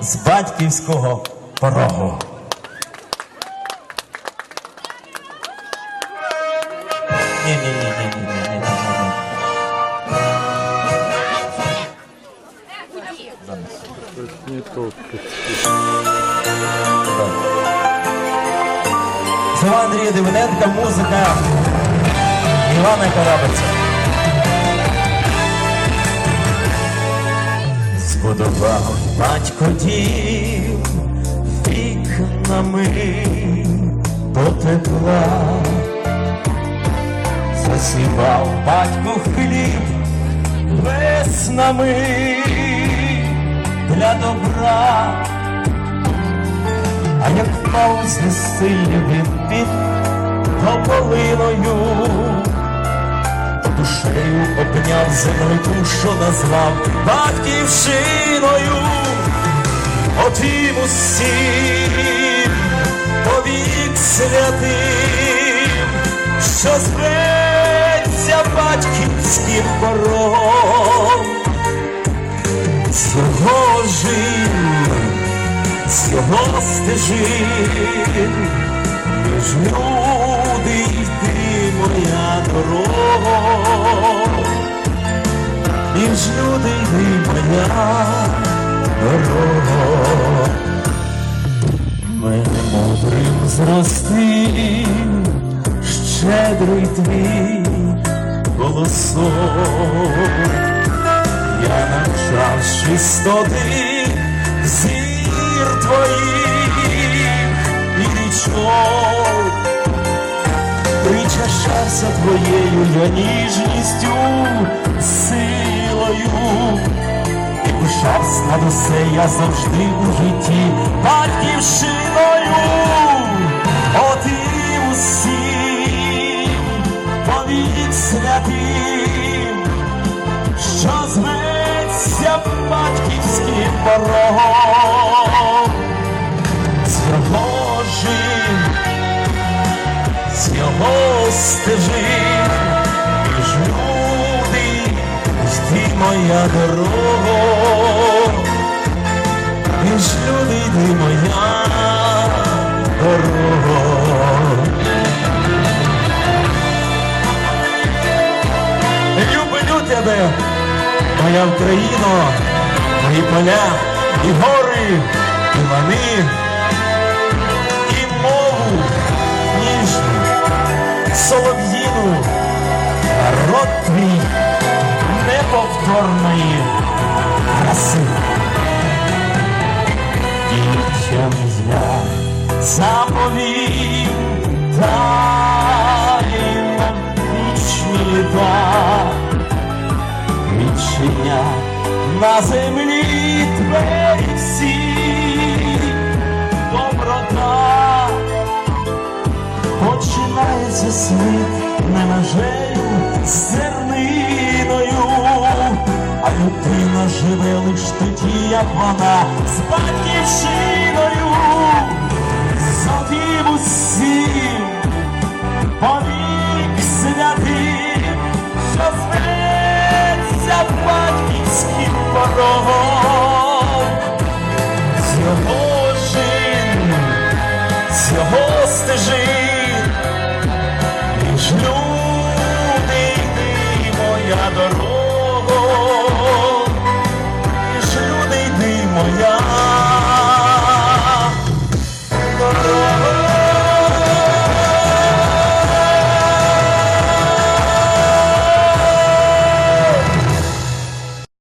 з батьківського порогу. Ні, ні, ні, Дивиненка, музика Івана Карабиця. Збудував батько дім вікнами до тепла, засівав батько хліб веснами для добра. А як впав з весілля він під тополиною, душею обняв землю ту, що назвав батьківщиною, отім усім повік святим, що зветься батьківським порогом, з його жив з його стежин, між люди йти моя дорога, між люди йти моя дорога, мене мудрим зрости, щедрий твій голосок. Я навчав чистоти зір твоїх і річок, причащався твоєю я ніжністю, силою, і пишався над усе я завжди у житті батьківщиною, от і усім повік святим що зветься батьківським порогом, стежин, між люди, йди моя дорога, між люди йди моя дорога. Люблю тебе, моя Україно, мої поля, і гори, і лани, солов'їну, народ твій неповторної краси. Дітям я заповім, далі вічні літа. Відчиня на землі двері зливається слід не межею з зерниною, а людина живе лиш тоді, як вона з батьківщиною, завів усім повік святим, що зветься батьківським порогом. Цього жин, цього стежин. на дорогу.